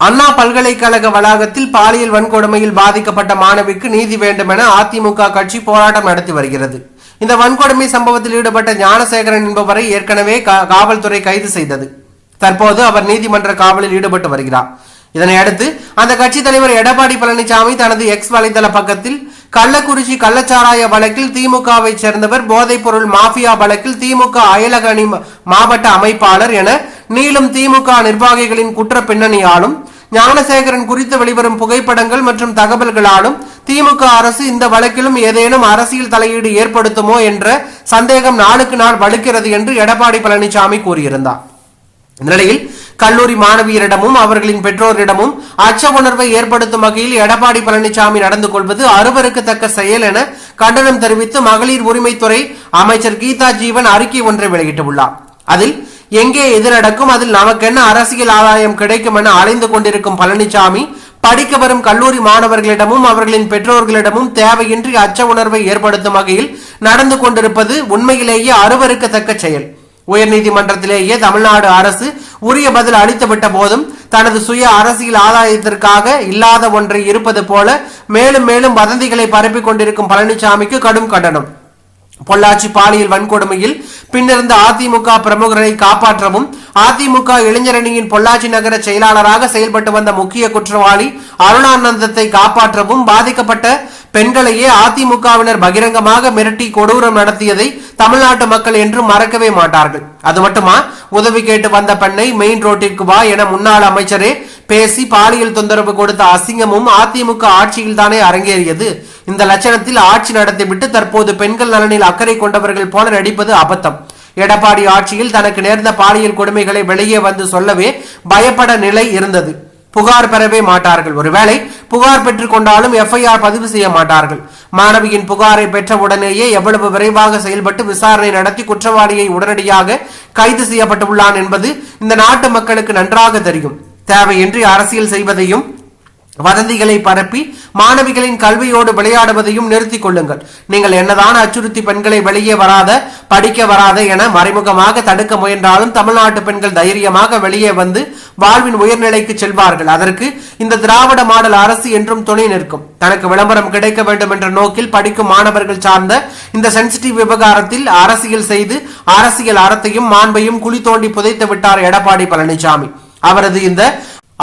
அண்ணா பல்கலைக்கழக வளாகத்தில் பாலியல் வன்கொடுமையில் பாதிக்கப்பட்ட மாணவிக்கு நீதி வேண்டும் என அதிமுக கட்சி போராட்டம் நடத்தி வருகிறது. இந்த வன்கொடுமை சம்பவத்தில் ஈடுபட்ட ஞானசேகரன் என்பவரை ஏற்கனவே காவல்துறை கைது செய்தது. தற்போது அவர் நீதிமன்ற காவலில் ஈடுபட்டு வருகிறார். இதனை அடுத்து அந்த கட்சி தலைவர் எடப்பாடி பழனிசாமி தனது எக்ஸ் வலைதள பக்கத்தில் கள்ளக்குறிச்சி கள்ளச்சாராய வழக்கில் திமுகவை சேர்ந்தவர் போதைப்பொருள் மாஃபியா வழக்கில் திமுக அயலக அணி மாவட்ட அமைப்பாளர் என நீளும் திமுக நிர்வாகிகளின் குற்ற பின்னணியாலும் ஞானசேகரன் குறித்து வெளிவரும் புகைப்படங்கள் மற்றும் தகவல்களாலும் திமுக அரசு இந்த வழக்கிலும் ஏதேனும் அரசியல் தலையீடு ஏற்படுத்துமோ என்ற சந்தேகம் நாளுக்கு நாள் வலுக்கிறது என்று எடப்பாடி பழனிசாமி கூறியிருந்தார். இந்நிலையில் கல்லூரி மாணவியரிடமும் அவர்களின் பெற்றோரிடமும் அச்ச உணர்வை ஏற்படுத்தும் வகையில் எடப்பாடி பழனிசாமி நடந்து கொள்வது அருவருக்கத்தக்க செயல் என கண்டனம் தெரிவித்து மகளிர் உரிமைத்துறை அமைச்சர் கீதா ஜீவன் அறிக்கை ஒன்றை வெளியிட்டுள்ளார். அதில் எங்கே எது நடக்கும் அதில் நமக்கென்ன அரசியல் ஆதாயம் கிடைக்கும் என அலைந்து கொண்டிருக்கும் பழனிசாமி படிக்க வரும் கல்லூரி மாணவர்களிடமும் அவர்களின் பெற்றோர்களிடமும் தேவையின்றி அச்ச உணர்வை ஏற்படுத்தும் வகையில் நடந்து கொண்டிருப்பது உண்மையிலேயே அருவருக்கத்தக்க செயல். உயர்நீதிமன்றத்திலேயே தமிழ்நாடு அரசு உரிய பதில் அளித்துவிட்ட போதும் தனது சுய அரசியல் ஆதாயத்திற்காக இல்லாத ஒன்றை இருப்பது போல மேலும் மேலும் வதந்திகளை பரப்பிக் கொண்டிருக்கும் பழனிசாமிக்கு கடும் கண்டனம். பொள்ளாச்சி பாலியல் வன்கொடுமையில் பின்னிருந்த அதிமுக பிரமுகரை காப்பாற்றவும் அதிமுக இளைஞரணியின் பொள்ளாச்சி நகர செயலாளராக செயல்பட்டு வந்த முக்கிய குற்றவாளி அருணானந்தத்தை காப்பாற்றவும் பாதிக்கப்பட்ட பெண்களையே அதிமுகவினர் பகிரங்கமாக மிரட்டி கொடூரம் நடத்தியதை தமிழ்நாட்டு மக்கள் என்றும் மறக்கவே மாட்டார்கள். அது மட்டுமா? உதவி கேட்டு வந்த பெண்ணை மெயின் ரோட்டிற்கு வா என முன்னாள் அமைச்சரே பேசி பாலியல் தொந்தரவு கொடுத்த அசிங்கமும் அதிமுக ஆட்சியில் தானே அரங்கேறியது. இந்த லட்சணத்தில் ஆட்சி நடத்திவிட்டு தற்போது பெண்கள் நலனில் அக்கறை கொண்டவர்கள் போல நடிப்பது அபத்தம். எடப்பாடி ஆட்சியில் தனக்கு நேர்ந்த பாலியல் கொடுமைகளை வெளியே வந்து சொல்லவே பயப்பட நிலை இருந்தது. புகார் பெறவே மாட்டார்கள். ஒருவேளை புகார் பெற்றுக் கொண்டாலும் எஃப்ஐஆர் பதிவு செய்ய மாட்டார்கள். மாணவியின் புகாரை பெற்ற உடனேயே எவ்வளவு விரைவாக செயல்பட்டு விசாரணை நடத்தி குற்றவாளியை உடனடியாக கைது செய்யப்பட்டுள்ளான் என்பது இந்த நாட்டு மக்களுக்கு நன்றாக தெரியும். தேவையின்றி அரசியல் செய்வதையும் வதந்திகளை பரப்பி மாணவிகளின் கல்வியோடு விளையாடுவதையும் நிறுத்திக் கொள்ளுங்கள். நீங்கள் என்னதான் அச்சுறுத்தி பெண்களை வெளியே வராத படிக்க வராத என மறைமுகமாக தடுக்க முயன்றாலும் தமிழ்நாட்டு பெண்கள் தைரியமாக வெளியே வந்து வாழ்வின் உயர்நிலைக்கு செல்வார்கள். அதற்கு இந்த திராவிட மாடல் அரசு என்றும் துணை நிற்கும். தனக்கு விளம்பரம் கிடைக்க வேண்டும் என்ற நோக்கில் படிக்கும் மாணவர்கள் சார்ந்த இந்த சென்சிட்டிவ் விவகாரத்தில் அரசியல் செய்து அரசியல் அறத்தையும் மாண்பையும் குழி தோண்டி புதைத்து விட்டார் எடப்பாடி பழனிசாமி அவரது இந்த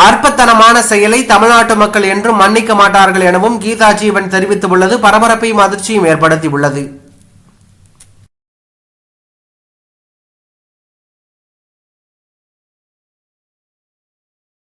அற்பத்தனமான செயலை தமிழ்நாட்டு மக்கள் என்றும் மன்னிக்க மாட்டார்கள் எனவும் கீதா ஜீவன் தெரிவித்துள்ளது. பரபரப்பையும் அதிர்ச்சியும் ஏற்படுத்தியுள்ளது.